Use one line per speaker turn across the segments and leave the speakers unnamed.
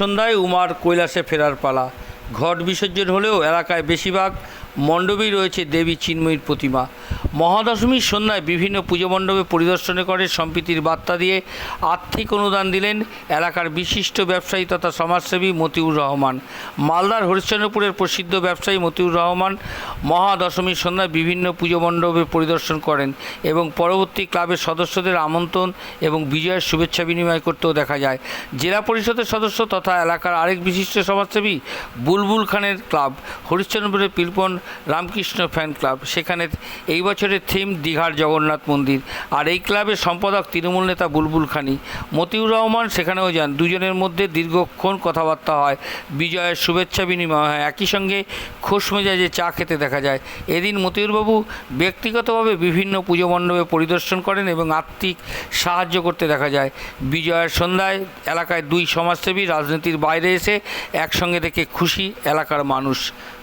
সন্ধ্যায় উমার কৈলাসে ফেরার পালা। ঘট বিসর্জন হলেও এলাকায় বেশিরভাগ মণ্ডপেই রয়েছে দেবী চিন্ময়ীর প্রতিমা। মহাদশমীর সন্ধ্যায় বিভিন্ন পুজো মণ্ডপে পরিদর্শনে করে সম্প্রীতির বার্তা দিয়ে আর্থিক অনুদান দিলেন এলাকার বিশিষ্ট ব্যবসায়ী তথা সমাজসেবী মতিউর রহমান। মালদার হরিশ্চন্দ্রপুরের প্রসিদ্ধ ব্যবসায়ী মতিউর রহমান মহাদশমীর সন্ধ্যায় বিভিন্ন পুজো মণ্ডপে পরিদর্শন করেন এবং পরবর্তী ক্লাবের সদস্যদের আমন্ত্রণ এবং বিজয়ের শুভেচ্ছা বিনিময় করতেও দেখা যায়। জেলা পরিষদের সদস্য তথা এলাকার আরেক বিশিষ্ট সমাজসেবী বুলবুল খানের ক্লাব, হরিশ্চন্দ্রপুরের পিলপন রামকৃষ্ণ ফ্যান ক্লাব সেখানে এই বছরের থিম দীঘার জগন্নাথ মন্দির। আর এই ক্লাবের সম্পাদক তৃণমূল নেতা বুলবুল খানি। মতিউর রহমান সেখানেও যান। দুজনের মধ্যে দীর্ঘক্ষণ কথাবার্তা হয়। বিজয়ের শুভেচ্ছা বিনিময় হয়। একই সঙ্গে খোশ মেজাজে চা খেতে দেখা যায়। এদিন মতিউরবাবু ব্যক্তিগতভাবে বিভিন্ন পুজো মণ্ডপে পরিদর্শন করেন এবং আর্থিক সাহায্য করতে দেখা যায়। বিজয়ের সন্ধ্যায় এলাকায় দুই সমাজসেবী রাজনীতির বাইরে এসে একসঙ্গে দেখে খুশি এলাকার মানুষ।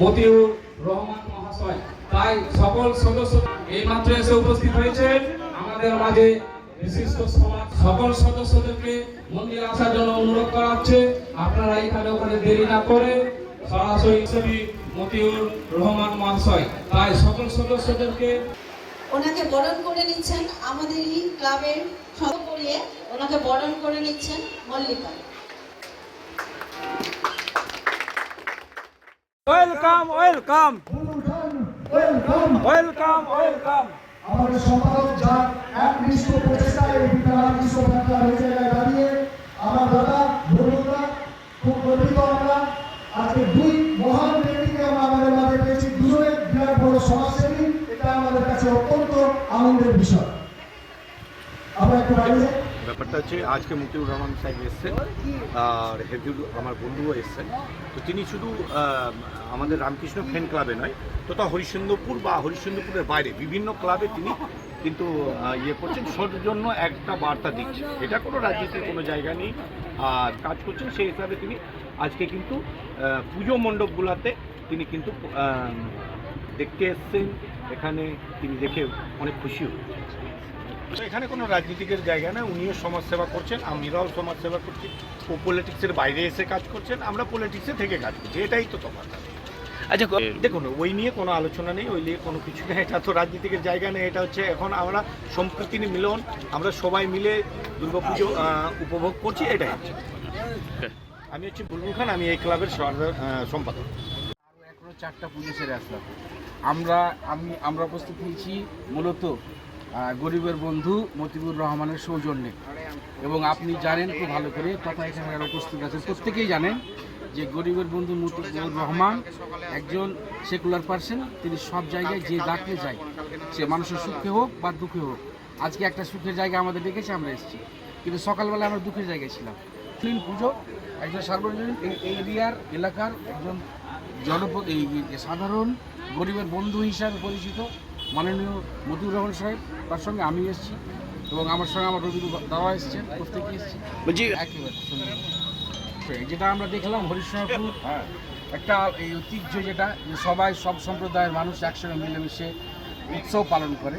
মতিউর রহমান মহাশয়। তাই সকল সদস্য এই মাত্র এসে উপস্থিত হয়েছেন। আমাদের মাঝে বিশিষ্ট সমাজ সকল সদস্যদেরকে মন্দির আসার জন্য অনুরোধ করা হচ্ছে। আপনারা এখানে ওখানে দেরি না করে সরাসরি ছবি মতিউর রহমান মহাশয়। তাই সকল সদস্যদেরকে
ওনাকে বরণ করে নিচ্ছেন আমাদেরই ক্লাবের সব করিয়ে ওনাকে বরণ করে নিচ্ছেন Mallika.
Welcome welcome welcome welcome
আমাদের সম্পাদক যার একনিষ্ঠ প্রচেষ্টায় এই বিদ্যালয় বিশ্ব ব্যাখ্যা হয়ে জায়গায় দাঁড়িয়ে আমার দাদা, বন্ধুরা, খুব গর্বিত আমরা। আজকে দুই মহান ব্যক্তিকে আমরা আমাদের মাঝে পেয়েছি। দুজনে বিরাট বড় সমাজসেবী। এটা আমাদের কাছে অত্যন্ত আনন্দের বিষয়। আমরা একটু বাইরে
ব্যাপারটা হচ্ছে, আজকে মুক্তিউর রহমান সাহেব এসছেন, আর হেফিউল আমার বন্ধুও এসছেন। তো তিনি শুধু আমাদের রামকৃষ্ণ ফ্যান ক্লাবে নয়, তথা হরিশ্চন্দ্রপুর বা হরিশ্চন্দ্রপুরের বাইরে বিভিন্ন ক্লাবে তিনি কিন্তু ইয়ে করছেন। সৌজন্য একটা বার্তা দিচ্ছেন। এটা কোনো রাজনীতির কোনো জায়গা নেই, আর কাজ করছেন, সেই হিসাবে তিনি আজকে কিন্তু পুজো মণ্ডপগুলোতে তিনি কিন্তু দেখতে এসছেন। এখানে তিনি দেখে অনেক খুশি হয়েছেন। এখানে কোনো রাজনীতিকের জায়গা না উনিও সমাজসেবা করছেন আমরাও সমাজসেবা করছি। ও পলিটিক্সের বাইরে এসে কাজ করছেন আমরা পলিটিক্সে থেকে কাজ করছি এটাই তো তফাৎ।
আচ্ছা
দেখুন ওই নিয়ে কোনো আলোচনা নেই ওই নিয়ে কোনো কিছু নেই এটা তো রাজনীতিকের জায়গা নেই এটা হচ্ছে এখন আমরা সম্প্রীতি মিলন আমরা সবাই মিলে দুর্গাপুজো উপভোগ করছি এটাই হচ্ছে। আমি হচ্ছে বুলবুল খান আমি এই ক্লাবের সম্পাদক।
এখনও চারটা পুজো সেরে আসলাম। আমরা আমি আমরা উপস্থিত হয়েছি মূলত গরিবের বন্ধু মতিবুর রহমানের সৌজন্যে। এবং আপনি জানেন খুব ভালো করে, তথা এখানে যারা উপস্থিত আছেন। প্রত্যেকেই জানেন যে গরিবের বন্ধু মতিবুর রহমান একজন সেকুলার পার্সন তিনি সব জায়গায় যে ডাকলে যায়, সে মানুষের সুখে হোক বা দুঃখে হোক। আজকে একটা সুখের জায়গা আমাদের ডেকেছে আমরা এসেছি। কিন্তু সকালবেলা আমরা দুঃখের জায়গায় ছিলাম। ক্লিন পুজো, একজন সার্বজনীন এরিয়ার, এলাকার একজন এই সাধারণ গরিবের বন্ধু হিসাবে পরিচিত। মাননীয় মতিউর রহমান সাহেব তার সঙ্গে আমি এসেছি এবং আমার সঙ্গে আমার রবি দাওয়া এসেছেন প্রত্যেকে এসেছি। যেটা আমরা দেখলাম হরিশ্চন্দ্রপুর একটা এই ঐতিহ্য যেটা যে সবাই সব সম্প্রদায়ের মানুষ একসঙ্গে মিলেমিশে উৎসব পালন করে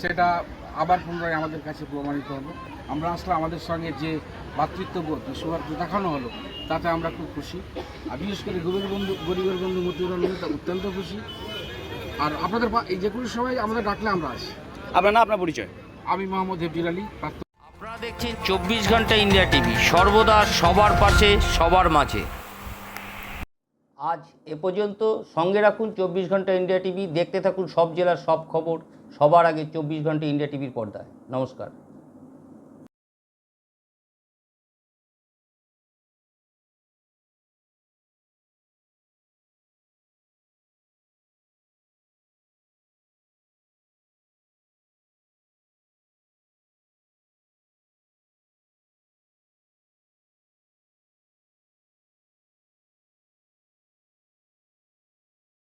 সেটা আবার পুনরায় আমাদের কাছে প্রমাণিত হলো। আমরা আসলে আমাদের সঙ্গে যে ভাতৃত্ববোধ সৌহার্দ্য দেখানো হলো তাতে আমরা খুব খুশি। আর বিশেষ করে গরিবের বন্ধু গরিবের বন্ধু মতিউর রহমান অত্যন্ত খুশি। আর আপনাদের পা- এই যে কোনো সময় আমাদের ডাকলে আমরা আসি।
আপনার না আপনার পরিচয়?
আমি মোহাম্মদ হেফজির আলী
আপনারা দেখছেন চব্বিশ ঘণ্টা ইন্ডিয়া টিভি সর্বদা সবার পাশে সবার মাঝে। আজ এ পর্যন্ত সঙ্গে রাখুন চব্বিশ ঘণ্টা ইন্ডিয়া টিভি দেখতে থাকুন সব জেলার সব খবর সবার আগে চব্বিশ ঘণ্টা ইন্ডিয়া টিভির পর্দায়। নমস্কার।